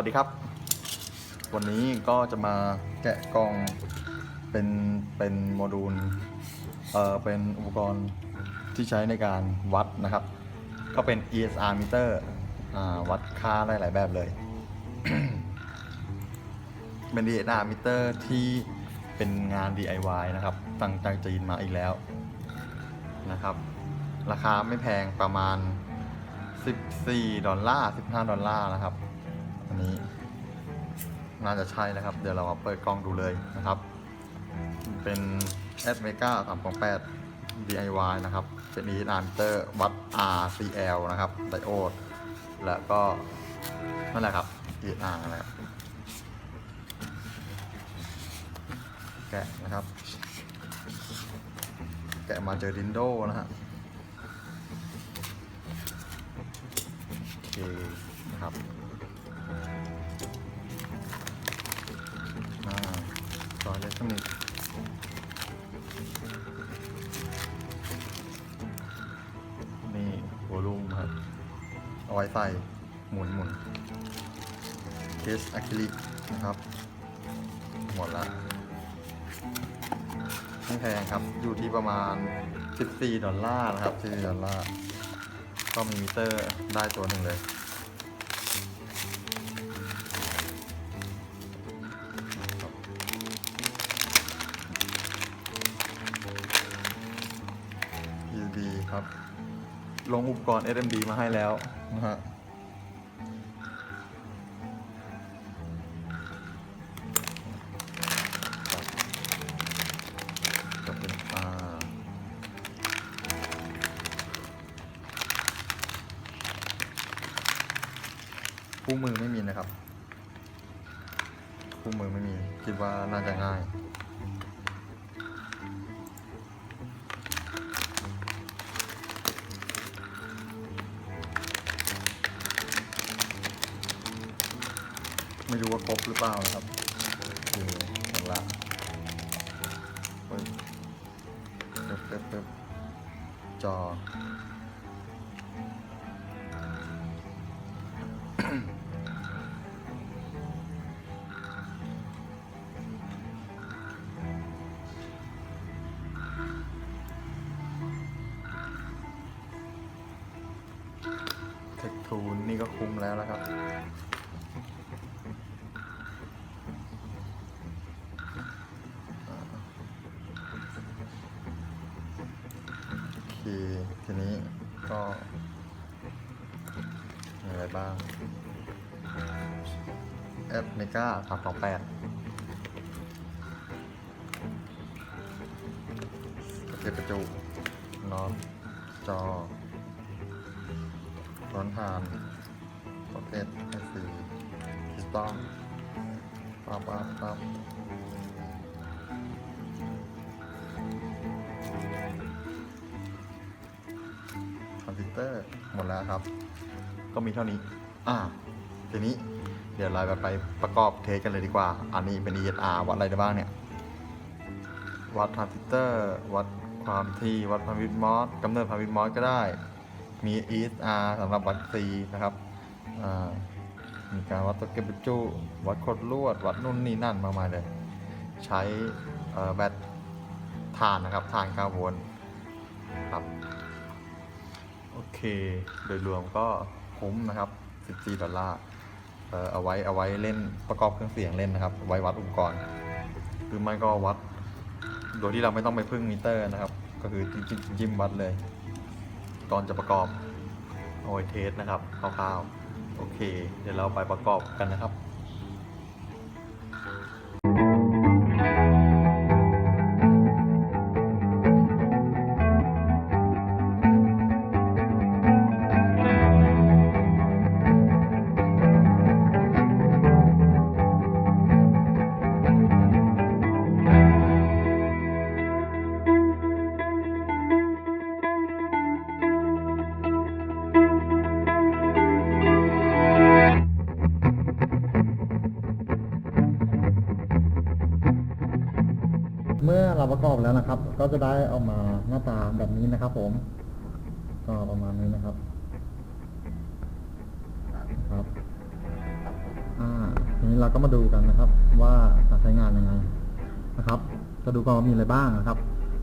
สวัสดีครับ วันนี้ก็จะมาแกะกล่องเป็นเป็นโมดูลเอ่อเป็นอุปกรณ์ที่ใช้ในการวัดนะครับ ก็เป็น ESR meter อ่าวัดค่าได้หลายแบบเลย เป็น ESR meter ที่เป็นงาน DIY นะครับสั่งจากจีนมาอีกแล้วนะครับ ราคาไม่แพงประมาณ 14 ดอลลาร์ 15 ดอลลาร์นะครับ อันนี้น่าจะใช่นะครับ เดี๋ยวเรามาเปิดกล้องดูเลยนะครับ เป็น a d m e g a 328 DIY นะครับเป็น e n a m e t e r วัด RCL นะครับไดโอด แล้วก็นั่นแหละครับ E R นะครับแกะนะครับ แกะมาเจอดินโดนะฮะโอเคนะครับ ซอยเล็กนิดนี่วอลลุ่มครับเอาไว้ใส่หมุนหมุนเคสอะคริลิกนะครับ หมดละไม่แพงครับอยู่ที่ประมาณ 14 ดอลลาร์นะครับ14ดอลลาร์ก็มีมิเตอร์ได้ตัวหนึ่งเลย ลงอุปกรณ์ SMD มาให้แล้วนะฮะ ไม่รู้ว่าครบหรือเปล่านะครับคือหมดละปึ๊บปึ๊บปึ๊บปึ๊บจอเทคทูนนี่ก็คุ้มแล้วนะครับ โอเคทีนี้ก็มีอะไรบ้างแอปเมกาสามสองแปดเก็บประจุน็อตจอร้อนทานพ็อกเก็ตไอซีคริสตัลปั๊บปั๊บปั๊บ แล้วครับ ก็มีเท่านี้ อ่า ทีนี้เดี๋ยวเราไปประกอบเทสกันเลยดีกว่า อันนี้เป็น ESR วัดอะไรได้บ้างเนี่ย วัดทรานซิสเตอร์ วัดความถี่วัดพาวิดมอสกำเนิดพาวิดมอสก็ได้ มี ESR สำหรับวัด C นะครับ อ่า มีการวัดตัวเก็บประจุ วัดขดลวด วัดนู่นนี่นั่นมากมายเลย ใช้แบตถ่านนะครับถ่าน9โวลต์ครับ เค โดยรวมก็คุ้มนะครับ 14 ดอลลาร์เอ่อเอาไว้เอาไว้เล่นประกอบเครื่องเสียงเล่นนะครับ ไว้วัดอุปกรณ์ หรือไม่ก็วัด โดยที่เราไม่ต้องไปพึ่งมิเตอร์นะครับ ก็คือจิ้มจิ้มวัดเลย ตอนจะประกอบเอาไว้เทสนะครับคร่าวๆ โอเค เดี๋ยวเราไปประกอบกันนะครับ แล้วนะครับ ก็จะได้ออกมาหน้าตาแบบนี้นะครับ ผม ก็ประมาณนี้นะครับ ครับ อ่าทีนี้เราก็มาดูกันนะครับ ว่าการใช้งานยังไงนะครับ จะดูก่อนว่ามีอะไรบ้างนะครับ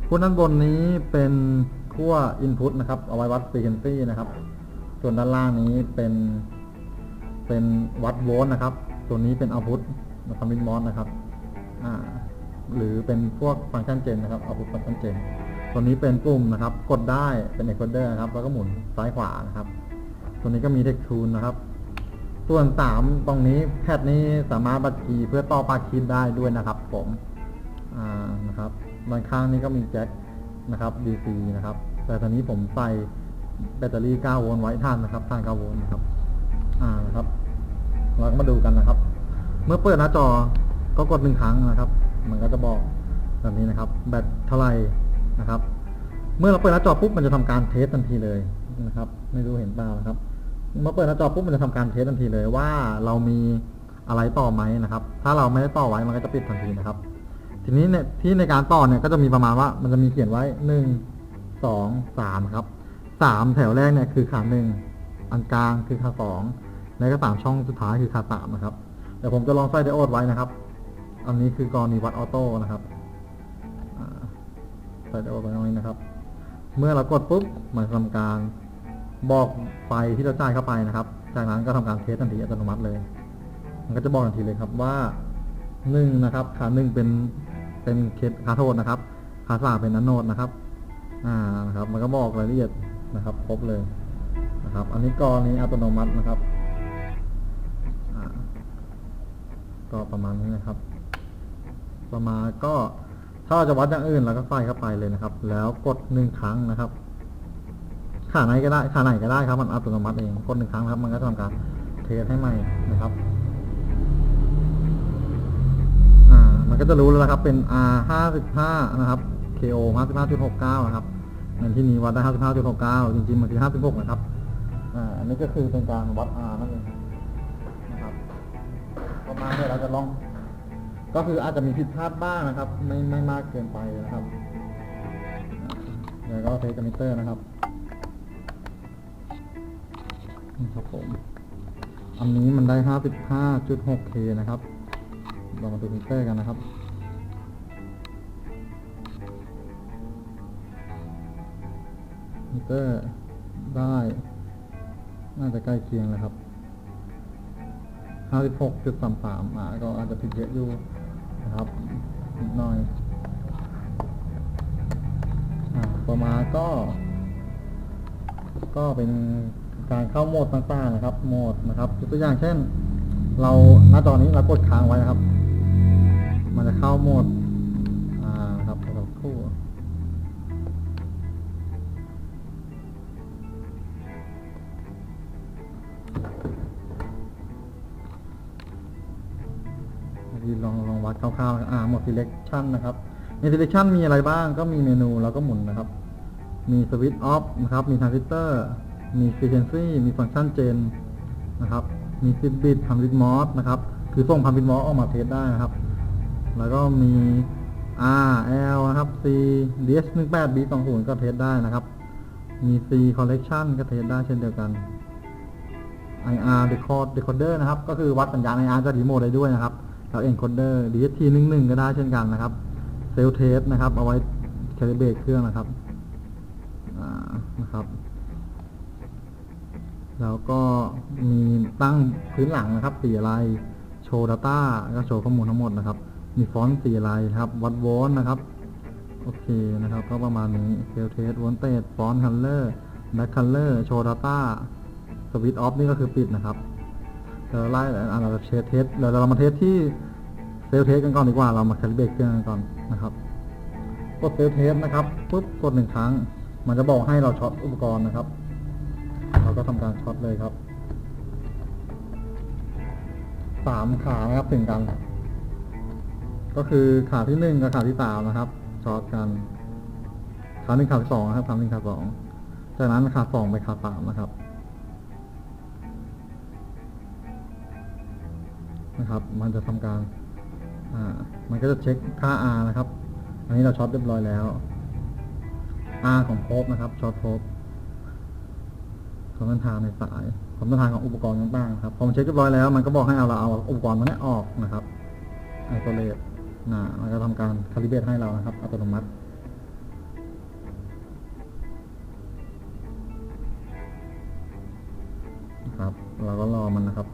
ขั้วด้านบนนี้เป็นขั้ว input นะครับ เอาไว้วัด frequency นะครับ ส่วนด้านล่างนี้เป็นเป็นวัดโวลต์นะครับส่วนนี้เป็น output นะครับมินมอสนะครับ อ่า หรือเป็นพวกฟังก์ชันเจนนะครับ output ฟังก์ชันเจนตัวนี้เป็นปุ่มนะครับ กดได้เป็น encoder นะครับ แล้วก็หมุนซ้ายขวานะครับ ตัวนี้ก็มี tech tune นะครับ ส่วนสามตรงนี้แพทนี้สามารถบัดคีย์เพื่อต่อปลั๊กคีย์ได้ด้วยนะครับผมอ่านะครับด้านข้างนี้ก็มีแจ็คนะครับ DC นะครับ แต่ตอนนี้ผมใส่แบตเตอรี่ 9 โวลต์ไว้ท่านนะครับท่าน 9 โวลต์นะครับ อ่านะครับ เราก็มาดูกันนะครับ เมื่อเปิดหน้าจอก็กดหนึ่งครั้งนะครับ มันก็จะบอกแบบนี้นะครับ แบตเท่าไหร่นะครับ เมื่อเราเปิดหน้าจอปุ๊บมันจะทำการเทสทันทีเลยนะครับ ไม่รู้เห็นเปล่านะครับ เมื่อเปิดหน้าจอปุ๊บมันจะทำการเทสทันทีเลยว่าเรามีอะไรต่อไหมนะครับ ถ้าเราไม่ได้ต่อไว้มันก็จะปิดทันทีนะครับ ทีนี้เนี่ยที่ในการต่อเนี่ยก็จะมีประมาณว่ามันจะมีเขียนไว้หนึ่งสองสามครับสามแถวแรกเนี่ยคือขาหนึ่งอันกลางคือขาสองแล้วก็สามช่องสุดท้ายคือขาสามนะครับเดี๋ยวผมจะลองใส่ไดโอดไว้นะครับ อันนี้คือกรณีวัดออโต้นะครับใส่ไดโอดไว้ตรงนี้นะครับ เมื่อเรากดปุ๊บมันจะทำการบอกไฟที่เราจ่ายเข้าไปนะครับ จากนั้นก็ทำการเทสทันทีอัตโนมัติเลย มันก็จะบอกทันทีเลยครับว่าหนึ่งนะครับขาหนึ่งเป็นเป็นเคสขาโทษนะครับ ขาสามเป็นนันโนดนะครับ อ่านะครับ มันก็บอกรายละเอียดนะครับ ครบเลยนะครับ อันนี้กรณีอัตโนมัตินะครับก็ประมาณนี้นะครับ ประมาณก็ถ้าเราจะวัดอย่างอื่นเราก็ใส่เข้าไปเลยนะครับ แล้วกดหนึ่งครั้งนะครับขาไหนก็ได้ขาไหนก็ได้ครับ มันอัตโนมัติเองกดหนึ่งครั้งครับ มันก็จะทำการเทสให้ใหม่นะครับอ่ามันก็จะรู้แล้วนะครับ เป็น R ห้าสิบห้านะครับ KO ห้าสิบห้าจุดหกเก้านะครับในที่นี้วัดได้ห้าสิบห้าจุดหกเก้าจริงๆมันคือห้าสิบหกนะครับอ่าอันนี้ก็คือเป็นการวัด R นั่นเองนะครับประมาณนี้เราจะลอง ก็คืออาจจะมีผิดพลาดบ้างนะครับ ไม่ไม่มากเกินไปนะครับ แล้วก็เทสมิเตอร์นะครับนี่ครับผมอันนี้มันได้ 55.6K นะครับเรามาดูมิเตอร์กันนะครับมิเตอร์ได้ น่าจะใกล้เคียงแล้วครับ 56.33อ่าก็อาจจะผิดเยอะอยู่นะครับนิดหน่อยอ่าต่อมาก็ ก็เป็นการเข้าโหมดต่างๆนะครับ โหมดนะครับยกตัวอย่างเช่น เราหน้าจอนี้เรากดค้างไว้นะครับ มันจะเข้าโหมด คร่าวๆอ่าหมด selection นะครับ ใน selection มีอะไรบ้างก็มีเมนูแล้วก็หมุนนะครับ มี switch off นะครับ มี transistor มี frequency มีฟังก์ชัน gen นะครับ มี 10 bit ทำ bit mod นะครับ คือส่งพัน bit mode ออกมาเทสได้นะครับ แล้วก็มี R L นะครับ C DS 1 8 B 2 0ก็เทสได้นะครับ มี C collection ก็เทสได้เช่นเดียวกัน IR decode decoder นะครับ ก็คือวัดสัญญาณ IR จากรีโมทได้ด้วยนะครับ แล้ว encoder DST 1 1ก็ได้เช่นกันนะครับ cell test นะครับ เอาไว้ calibrate เครื่องนะครับนะครับ แล้วก็มีตั้งพื้นหลังนะครับ สีอะไร โชว์ Data ก็โชว์ข้อมูลทั้งหมดนะครับ มีฟอนต์สีอะไรครับ วัดโวลต์นะครับโอเคนะครับ ก็ประมาณนี้เซลเทสวอลเตจฟอนต์คัลเลอร์แบ็คคัลเลอร์โชว์ Data สวิตช์ออฟนี่ก็คือปิดนะครับ เดี๋ยวไล่อ่าเราเชสเทสเดี๋ยวเรามาเทสที่เซลเทสกันก่อนดีกว่า เรามาแคลิเบรตเครื่องกันก่อนนะครับ กดเซลเทสนะครับปุ๊บกดหนึ่งครั้ง มันจะบอกให้เราช็อตอุปกรณ์นะครับ เราก็ทำการช็อตเลยครับสามขานะครับถึงกัน ก็คือขาที่หนึ่งกับขาที่สามนะครับช็อตกันขาหนึ่งขาสองนะครับขาหนึ่งขาสองจากนั้นขาสองไปขาสามนะครับ นะครับ มันจะทำการอ่ามันก็จะเช็คค่า R นะครับ อันนี้เราช็อตเรียบร้อยแล้ว R ของโพบนะครับช็อตโพบความต้านทานในสายความต้านทานของอุปกรณ์ต่างๆครับพอมันเช็คเรียบร้อยแล้วมันก็บอกให้เอาเราเอาอุปกรณ์ตัวนี้ออกนะครับไอโซเลตนะมันก็ทำการคาลิเบตให้เรานะครับ อัตโนมัติครับ เราก็รอมันนะครับ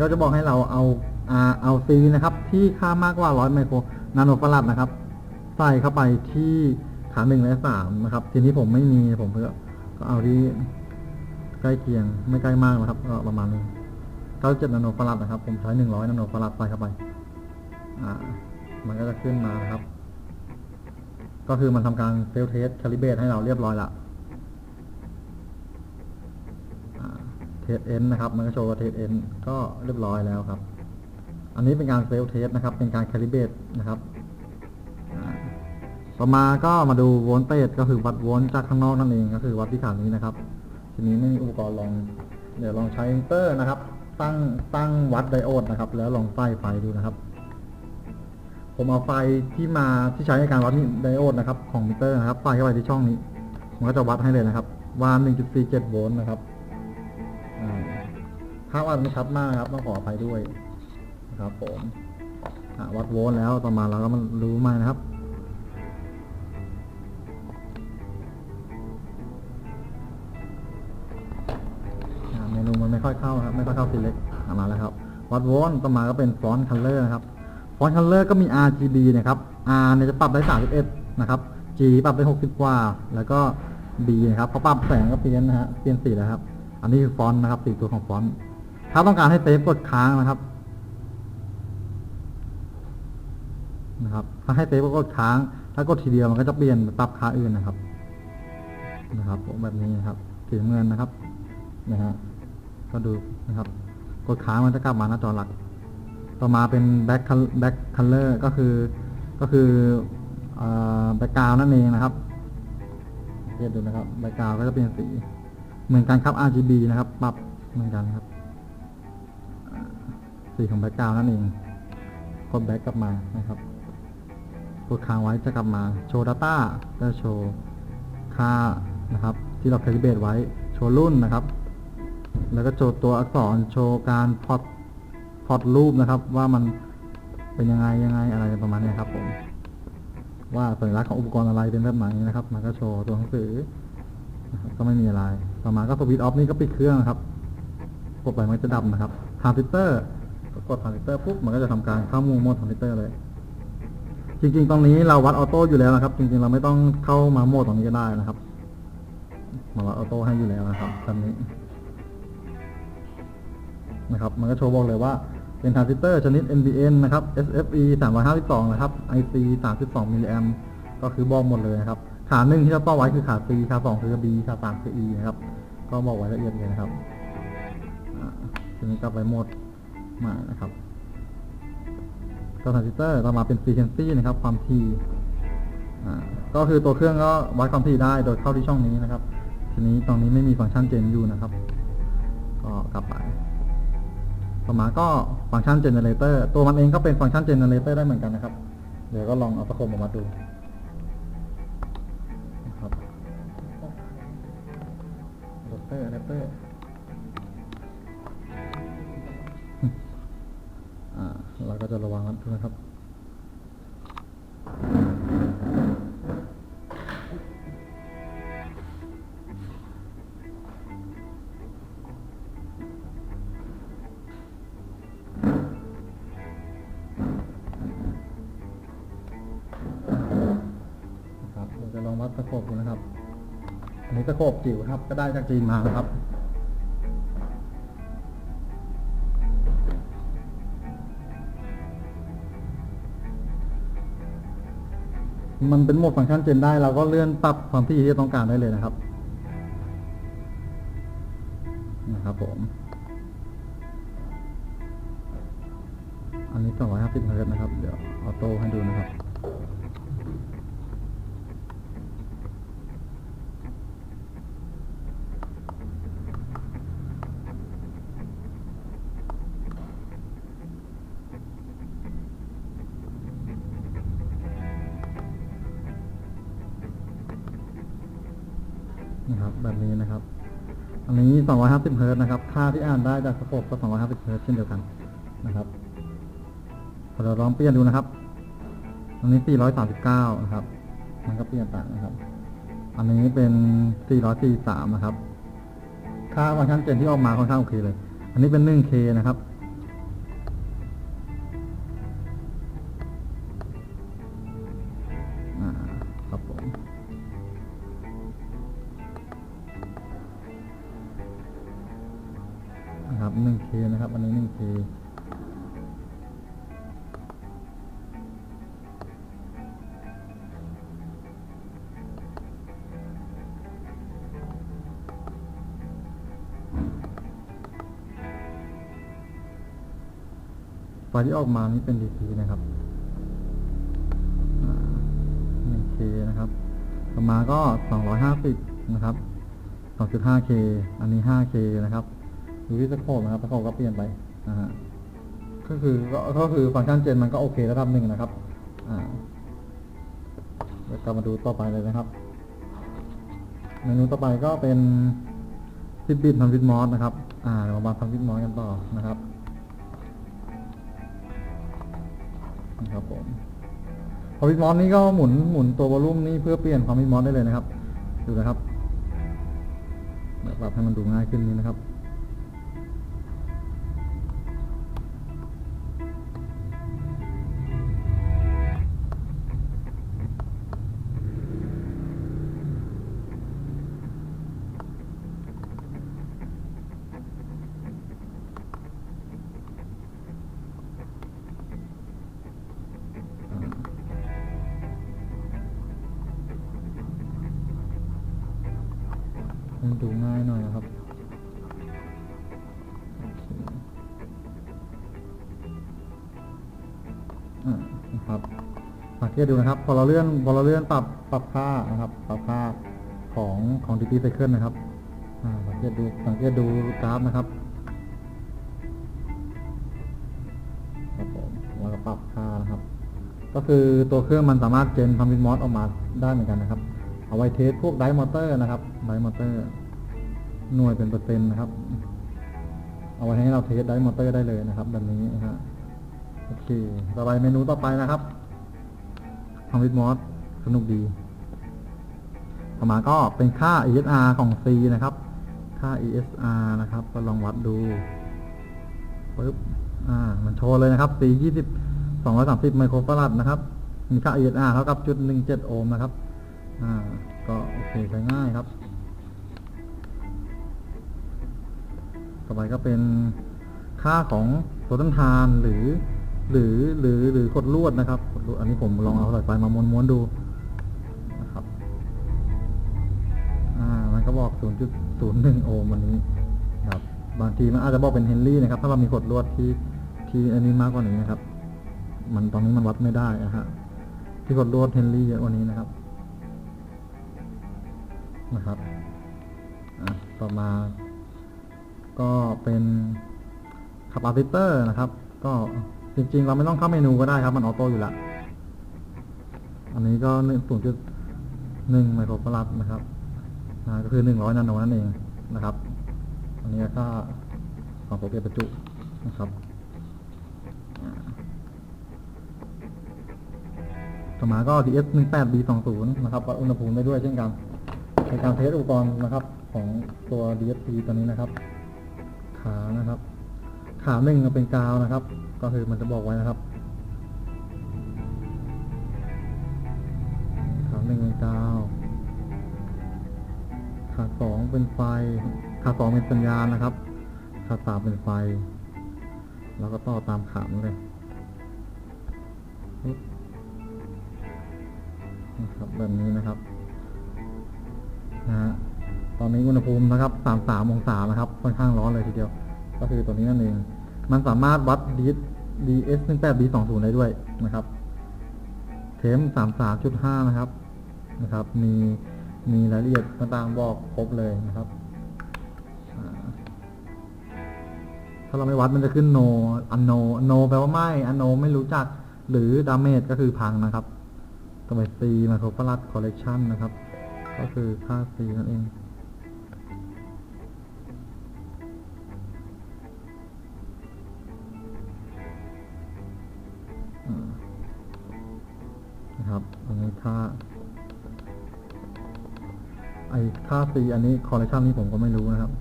ก็จะบอกให้เราเอาอ่าเอาซีนะครับ ที่ค่ามากกว่า 100 ไมโครนาโนฟาราดนะครับ ใส่เข้าไปที่ขาหนึ่งและสามนะครับ ทีนี้ผมไม่มีผมก็ก็เอาที่ใกล้เคียงไม่ใกล้มากนะครับก็ประมาณนึง97นาโนฟาราดนะครับ ผมใช้100นาโนฟาราดใส่เข้าไป อ่า มันก็จะขึ้นมานะครับ ก็คือมันทำการเฟลเทสคาลิเบตให้เราเรียบร้อยละเทสเอ็นนะครับ มันก็โชว์ว่าเทสเอ็นก็เรียบร้อยแล้วครับ อันนี้เป็นการเฟลเทสนะครับ เป็นการคาลิเบตนะครับต่อมาก็มาดูโวลต์เตจก็คือวัดโวลต์จากข้างนอกนั่นเองก็คือวัดที่ขานี้นะครับ ทีนี้ไม่มีอุปกรณ์ลอง เดี๋ยวลองใช้มิเตอร์นะครับ ตั้งตั้งวัดไดโอดนะครับ แล้วลองใส่ไฟดูนะครับ ผมเอาไฟที่มาที่ใช้ในการวัดไดโอดนะครับ ของมิเตอร์นะครับใส่เข้าไปที่ช่องนี้ มันก็จะวัดให้เลยนะครับว่า 1.47 โวลต์นะครับ ภาพอาจไม่ชัดมากครับต้องขออภัยด้วยนะครับ ผมวัดโวลต์แล้วต่อมาเราก็มารู้มานะครับเมนูมันไม่ค่อยเข้าครับ ไม่ค่อยเข้าสีเล็กอ่ามาแล้วครับ วัดโวลต์ต่อมาก็เป็นฟอนต์คัลเลอร์นะครับฟอนต์คัลเลอร์ก็มี RGB นะครับ R เนี่ยจะปรับได้ 31 นะครับ G ปรับได้60 กว่า แล้วก็ B นะครับพอปรับแสงก็เปลี่ยนนะฮะเปลี่ยนสีแล้วครับ อันนี้คือฟอนต์นะครับสีตัวของฟอนต์ถ้าต้องการให้เซฟกดค้างนะครับนะครับ ถ้าให้เซฟก็กดค้าง ถ้ากดทีเดียวมันก็จะเปลี่ยนไปปรับค่าอื่นนะครับ นะครับแบบนี้นะครับสีน้ำเงินนะครับนะฮะก็ดูนะครับ กดค้างมันจะกลับมาหน้าจอหลัก ต่อมาเป็น back col- back color ก็คือก็คือแบ็กกราวนั่นเองนะครับเรียกดูนะครับแบ็กกราวก็จะเป็นสี เหมือนกันครับ RGB นะครับ ปรับเหมือนกันครับ สีของแบ็กกราวนั่นเอง กดแบ็กกลับมานะครับ กดค้างไว้จะกลับมา โชว์ Data ก็โชว์ค่านะครับ ที่เราคาลิเบรตไว้ โชว์รุ่นนะครับ แล้วก็โชว์ตัวอักษร โชว์การพอตพอตรูปนะครับ ว่ามันเป็นยังไงยังไงอะไรประมาณนี้ครับผม ว่าสัญลักษณ์ของอุปกรณ์อะไรเป็นแบบไหนนะครับ มันก็โชว์ตัวหนังสือ ก็ไม่มีอะไร ต่อมาก็สวิตช์ออฟนี่ก็ปิดเครื่องนะครับกดไปมันจะดับนะครับทรานซิสเตอร์ก็กดทรานซิสเตอร์ปุ๊บมันก็จะทำการเข้ามูโหมดทรานซิสเตอร์เลย จริง ๆ ตรงนี้เราวัดออโต้อยู่แล้วนะครับ จริง ๆ เราไม่ต้องเข้ามาโหมดตรงนี้ก็ได้นะครับมาวัดออโต้ให้อยู่แล้วนะครับตอนนี้นะครับ มันก็โชว์บอกเลยว่าเป็นทรานซิสเตอร์ชนิด NBN นะครับ SFE 352 นะครับ IC 32มิลลิแอมก็คือบอกหมดเลยนะครับ ขาหนึ่งที่เราต่อไว้คือขา C ขาสองคือ B ขาสามคือ E นะครับ ก็บอกไว้ละเอียดเลยนะครับอ่าทีนี้กลับไปโหมดใหม่นะครับตัวทรานซิสเตอร์ต่อมาเป็น frequency นะครับ ความถี่อ่าก็คือตัวเครื่องก็วัดความถี่ได้โดยเข้าที่ช่องนี้นะครับ ทีนี้ตรงนี้ไม่มีฟังก์ชันเจนอยู่นะครับ ก็กลับไปต่อมาก็ฟังก์ชัน generator ตัวมันเองก็เป็นฟังก์ชัน generator ได้เหมือนกันนะครับ เดี๋ยวก็ลองเอาตะโคมออกมาดู adapter adapter อ่าเราก็จะระวังนะครับนะครับเราจะลองวัดตะโขบดูนะครับ อันนี้ตะโขบจิ๋วครับ ก็ได้จากจีนมานะครับ มันเป็นโหมดฟังก์ชันเจนได้เราก็เลื่อนปรับความถี่ที่ต้องการได้เลยนะครับ นะครับผม อันนี้250เฮิร์ตนะครับ เดี๋ยวออโต้ให้ดูนะครับ นะครับ แบบนี้นะครับ อันนี้ 250เฮิร์ตนะครับ ค่าที่อ่านได้จากสโคปก็ 250เฮิร์ตเช่นเดียวกันนะครับพอเราลองเปลี่ยนดูนะครับ อันนี้ 439 นะครับ มันก็เปลี่ยนต่างนะครับ อันนี้เป็น 443 นะครับ ค่าฟังก์ชันเจนที่ออกมาค่อนข้างโอเคเลย อันนี้เป็น 1K นะครับ ไฟที่ออกมานี่เป็น DC นะครับ 1K นะครับต่อมาก็ 250 นะครับ 2.5K อันนี้ 5K นะครับอยู่ที่สโคปนะครับสโคปก็เปลี่ยนไปนะฮะก็คือก็คือฟังก์ชันเจนมันก็โอเคระดับหนึ่งนะครับ อ่าเดี๋ยวกลับมาดูต่อไปเลยนะครับ เมนูต่อไปก็เป็นซิบบิททำวิดมอสนะครับ อ่าเดี๋ยวมาทำวิดมอสกันต่อนะครับ ครับผมพอวิดมอสนี่ก็หมุนหมุนตัววอลลุ่มนี่เพื่อเปลี่ยนความวิดมอสได้เลยนะครับ ดูนะครับเดี๋ยวปรับให้มันดูง่ายขึ้นนี้นะครับ สังเกดูนะครับ พอเราเลื่อนพอเราเลื่อนปรับปรับค่านะครับ ปรับค่าของของ DP Cycle นะครับอ่าสังเกตดูสังเกตดูกราฟนะครับครับผมแล้วก็ปรับค่านะครับ ก็คือตัวเครื่องมันสามารถเจนพัมพินมอสออกมาได้เหมือนกันนะครับ เอาไว้เทสพวกไดมอเตอร์นะครับไดมอเตอร์ หน่วยเป็นเปอร์เซ็นต์นะครับ เอาไว้ให้เราเทสไดมอเตอร์ได้เลยนะครับแบบนี้นะฮะโอเคต่อไปเมนูต่อไปนะครับ ทำวิดมอสสนุกดี ต่อมาก็เป็นค่า ESR ของ C นะครับ ค่า ESR นะครับ ก็ลองวัดดูปึ๊บ อ่า มันโชว์เลยนะครับ C 20 230 ไมโครฟาราดนะครับ มีค่า ESR เท่ากับจุด17 โอห์มนะครับ อ่า ก็โอเคใช้ง่ายครับ ต่อไปก็เป็นค่าของตัวต้นทานหรือ หรือหรือหรือกดลวดนะครับกดลวดอันนี้ผมลองเอาสายไฟมาม้วนๆดูนะครับอ่ามันก็บอก 0.01 โอห์มวันนี้ครับบางทีมันอาจจะบอกเป็นเฮนรี่นะครับ ถ้าเรามีกดลวดที่ที่อันนี้มากกว่านี้นะครับ มันตอนนี้มันวัดไม่ได้นะฮะที่กดลวดเฮนรี่เยอะกว่านี้นะครับนะครับอะต่อมาก็เป็นขับอาร์ติเตอร์นะครับ ก็ จริงๆ เราไม่ต้องเข้าเมนูก็ได้ครับ มันออโต้อยู่แล้ว อันนี้ก็หนึ่งศูนย์จุดหนึ่งไมโครฟาราดนะครับอ่าก็คือหนึ่งร้อยนาโนนั่นเองนะครับ อันนี้ก็ของโปรเกตประจุนะครับต่อมาก็ DS 1 8 B 2 0นะครับวัดอุณหภูมิได้ด้วยเช่นกันในการเทสอุปกรณ์นะครับ ของตัว DSP ตัวนี้นะครับ ขานะครับ ขาหนึ่งเป็นกาวนะครับ ก็คือมันจะบอกไว้นะครับขาหนึ่งเป็นกาวขาสองเป็นไฟขาสองเป็นสัญญาณนะครับขาสามเป็นไฟ แล้วก็ต่อตามขามเลยนะครับแบบนี้นะครับนะฮะตอนนี้อุณหภูมินะครับ 33 องศานะครับ ค่อนข้างร้อนเลยทีเดียว ก็คือตัวนี้นั่นเอง มันสามารถวัด DS DS 18 B 2 0ได้ด้วยนะครับ เทม33.5 นะครับ นะครับ มีมีรายละเอียดต่างๆบอกครบเลยนะครับ ถ้าเราไม่วัดมันจะขึ้น no unkno no แปลว่าไม่ unkno ไม่รู้จัก หรือ damage ก็คือพังนะครับต่อไป C microfarad correction นะครับ ก็คือค่า C นั่นเอง นะครับอันนี้ค่าไอค่า C อันนี้คอลเลคชันนี้ผมก็ไม่รู้นะครับ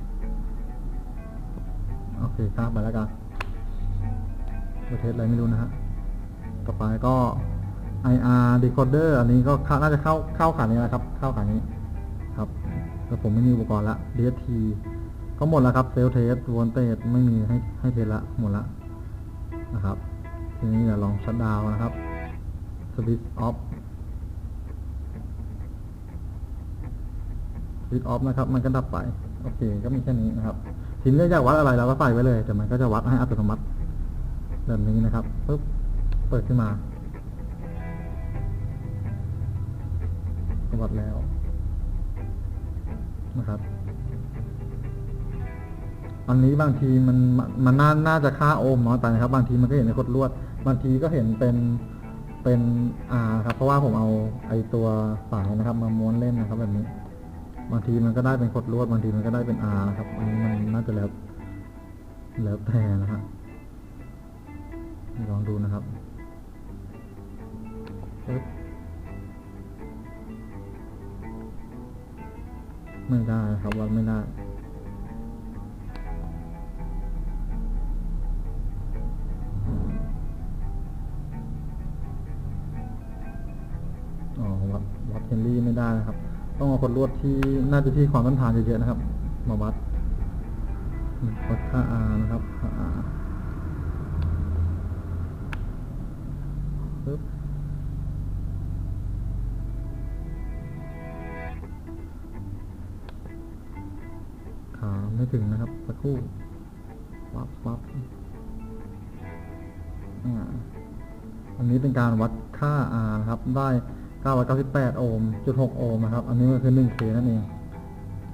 โอเคข้ามไปแล้วกันประเทศอะไรไม่รู้นะฮะต่อไปก็ IR decoder อันนี้ก็น่าจะเข้าเข้าขานี้นะครับ เข้าขานี้ครับแต่ผมไม่มีอุปกรณ์ละ DST ก็หมดแล้วครับเซลเทสวอนเตสไม่มีให้ให้เทสละหมดละนะครับ ทีนี้เดี๋ยวลองชัดดาวนะครับ วิตช์ออฟสวิตช์ออฟนะครับ มันก็ดับไปโอเค ก็มีแค่นี้นะครับทีนี้อยากวัดอะไรเราก็ใส่ไว้เลยแต่มันก็จะวัดให้อัตโนมัติแบบนี้นะครับปุ๊บเปิดขึ้นมาวัดแล้วนะครับ อันนี้บางทีมันมันมันน่าน่าจะค่าโอห์มน้อยไปนะครับ บางทีมันก็เห็นในคดลวด บางทีก็เห็นเป็น เป็นอาครับ เพราะว่าผมเอาไอตัวสายนะครับ มาม้วนเล่นนะครับแบบนี้ บางทีมันก็ได้เป็นคดลวด บางทีมันก็ได้เป็นอานะครับ อันนี้มันน่าจะแล้ว แล้วแต่นะฮะลองดูนะครับปึ๊บไม่ได้ครับวัดไม่ได้ เฮนรี่ไม่ได้นะครับ ต้องเอาคนลวดที่น่าจะที่ความต้านทานเยอะๆนะครับ มาวัดวัดค่า R นะครับค่า R ปึ๊บขาไม่ถึงนะครับสักครู่วับวับอันนี้เป็นการวัดค่า R นะครับ ได้ 998 โอห์มจุด6โอห์มนะครับ อันนี้ก็คือ 1K นั่นเอง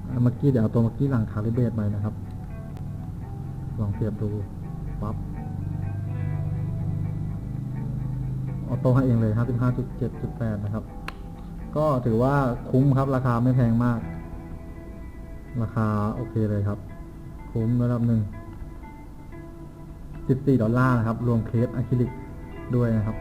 อ่เมื่อกี้เดี๋ยวเอาตัวเมื่อกี้หลังคาลิเบตไปนะครับ ลองเทียบดูปั๊บออโต้ให้เองเลย 55.7.8 นะครับ ก็ถือว่าคุ้มครับ ราคาไม่แพงมาก ราคาโอเคเลยครับ คุ้มระดับหนึ่ง 14 ดอลลาร์นะครับ รวมเคสอะคริลิกด้วยนะครับ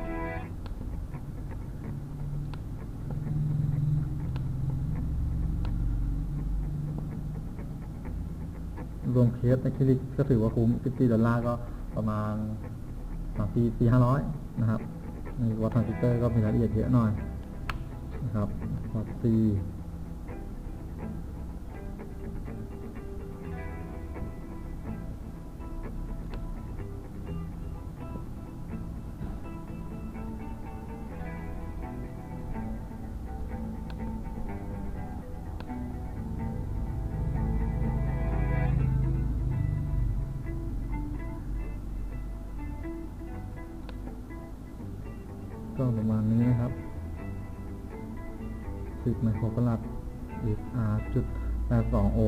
รวมเคสในคริลิกก็ถือว่าคุ้ม14ดอลลาร์ก็ประมาณสามปีห้าร้อยนะครับในวัดทรานซิเตอร์ก็มีรายละเอียดเยอะหน่อยนะครับวัด C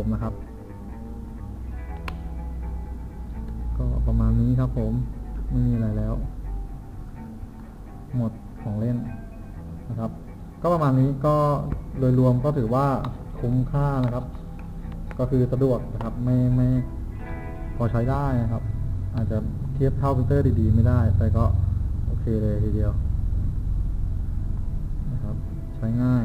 มนะครับ ก็ประมาณนี้ครับผมไม่มีอะไรแล้ว หมดของเล่นนะครับ ก็ประมาณนี้ก็โดยรวมก็ถือว่าคุ้มค่านะครับ ก็คือสะดวกนะครับไม่ไม่พอใช้ได้นะครับ อาจจะเทียบเท่าพิมพ์เตอร์ดีๆ ไม่ได้ แต่ก็โอเคเลยทีเดียวนะครับ ใช้ง่าย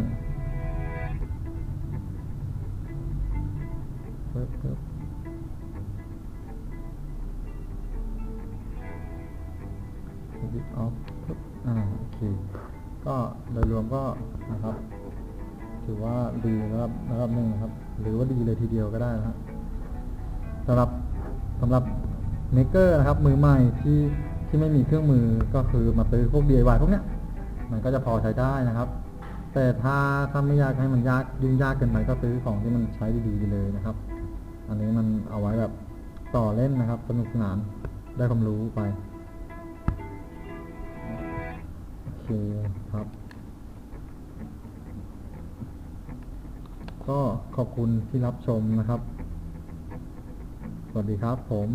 บิดออฟปึ๊บอ่าโอเคก็โดยรวมก็นะครับ ถือว่าดีระดับระดับหนึ่งนะครับ หรือว่าดีเลยทีเดียวก็ได้นะฮะสำหรับสำหรับเมกเกอร์นะครับ มือใหม่ที่ที่ไม่มีเครื่องมือก็คือมาซื้อพวก DIY พวกเนี้ย มันก็จะพอใช้ได้นะครับ แต่ถ้าถ้าไม่อยากให้มันยากยุ่งยากเกินไปก็ซื้อของที่มันใช้ดีๆเลยนะครับ อันนี้มันเอาไว้แบบต่อเล่นนะครับ สนุกสนานได้ความรู้ไป โอครับ ก็ขอบคุณที่รับชมนะครับ สวัสดีครับผม